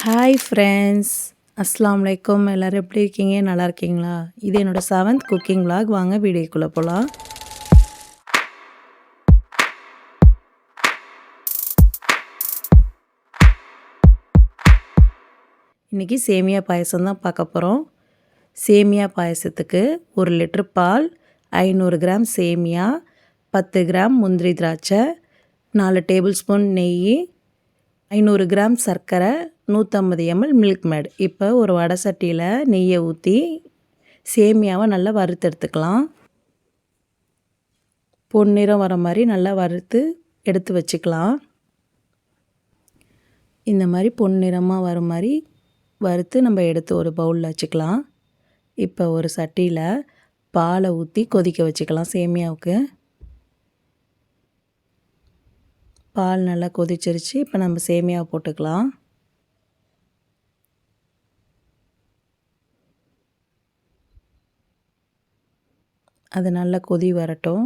Hi friends அஸ்லாம் வலைக்கம் எல்லோரும் எப்படி இருக்கீங்க? நல்லா இருக்கீங்களா? இது என்னோடய செவன்த் குக்கிங் vlog. வாங்க வீடியோக்குள்ளே போகலாம் இன்றைக்கி சேமியா பாயசம் தான் பார்க்க போகிறோம் சேமியா பாயசத்துக்கு ஒரு லிட்டர் பால் ஐநூறு கிராம் சேமியா பத்து கிராம் முந்திரி திராட்சை நாலு டேபிள் ஸ்பூன் நெய் ஐநூறு கிராம் சர்க்கரை நூற்றம்பது எம்எல் மில்க் மேட் இப்போ ஒரு வடை சட்டியில் நெய்யை ஊற்றி சேமியாவை நல்லா வறுத்து எடுத்துக்கலாம். பொன்னிறம் வர மாதிரி நல்லா வறுத்து எடுத்து வச்சுக்கலாம். இந்த மாதிரி பொன்னிறமாக வர மாதிரி வறுத்து நம்ம எடுத்து ஒரு பவுலில் வச்சுக்கலாம். இப்போ ஒரு சட்டியில் பாலை ஊற்றி கொதிக்க வச்சுக்கலாம் சேமியாவுக்கு. பால் நல்லா கொதிச்சிருச்சு இப்போ நம்ம சேமியாவை போட்டுக்கலாம். அது நல்லா கொதி வரட்டும்.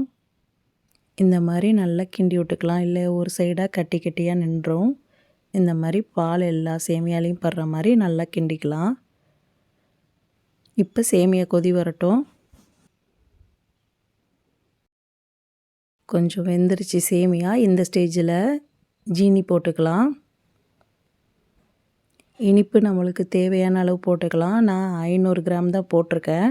இந்த மாதிரி நல்லா கிண்டி விட்டுக்கலாம். இல்லை ஒரு சைடாக கட்டி கட்டியாக நின்றோம். இந்த மாதிரி பால் எல்லா சேமியாலையும் படுற மாதிரி நல்லா கிண்டிக்கலாம். இப்போ சேமியா கொதி வரட்டும். கொஞ்சம் வெந்துருச்சு சேமியா. இந்த ஸ்டேஜில் ஜீனி போட்டுக்கலாம். இனிப்பு நம்மளுக்கு தேவையான அளவு போட்டுக்கலாம். நான் ஐநூறு கிராம் தான் போட்டிருக்கேன்.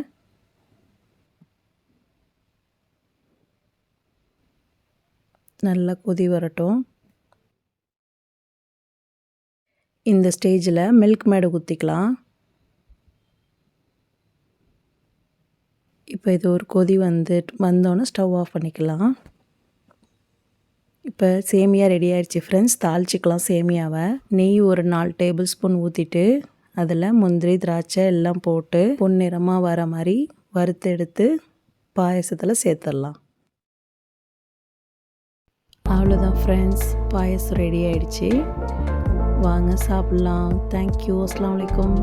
நல்லா கொதி வரட்டும். இந்த ஸ்டேஜில் மில்க் மேடு ஊற்றிக்கலாம் இப்போ இது ஒரு கொதி வந்து வந்தோன்னே ஸ்டவ் ஆஃப் பண்ணிக்கலாம். இப்போ சேமியா ரெடி ஆயிடுச்சு ஃப்ரெண்ட்ஸ் தாளிச்சிக்கலாம் சேமியாவை. நெய் ஒரு நாலு டேபிள் ஸ்பூன் ஊற்றிட்டு அதில் முந்திரி திராட்சை எல்லாம் போட்டு பொன்னிறமாக வர மாதிரி வறுத்து எடுத்து பாயசத்தில் சேர்த்துடலாம். அவ்வளோதான் ஃப்ரெண்ட்ஸ் பாயசம் ரெடி ஆயிடுச்சு. வாங்க சாப்பிட்லாம். தேங்க்யூ அஸ்லாம் வலைக்கம்